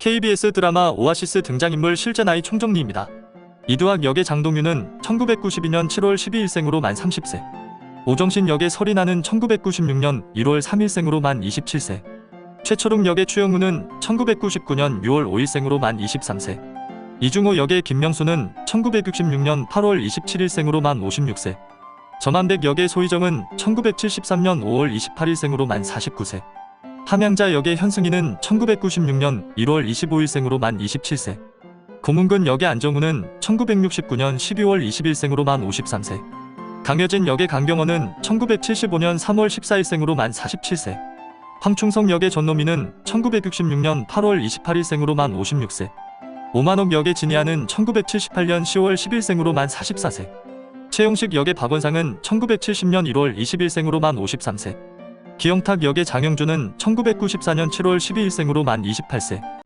KBS 드라마 오아시스 등장인물 실제 나이 총정리입니다. 이두학 역의 장동윤은 1992년 7월 12일생으로 만 30세. 오정신 역의 설인아는 1996년 1월 3일생으로 만 27세. 최철웅 역의 추영우는 1999년 6월 5일생으로 만 23세. 이중호 역의 김명수는 1966년 8월 27일생으로 만 56세. 전한백 역의 소희정은 1973년 5월 28일생으로 만 49세. 함양자 역의 현승희는 1996년 1월 25일생으로 만 27세. 고문근 역의 안정우는 1969년 12월 20일생으로 만 53세. 강여진 역의 강병원은 1975년 3월 14일생으로 만 47세. 황충성 역의 전노미는 1966년 8월 28일생으로 만 56세. 오만옥 역의 진희아는 1978년 10월 10일생으로 만 44세. 최용식 역의 박원상은 1970년 1월 20일생으로 만 53세. 기영탁 역의 장영준은 1994년 7월 12일생으로 만 28세.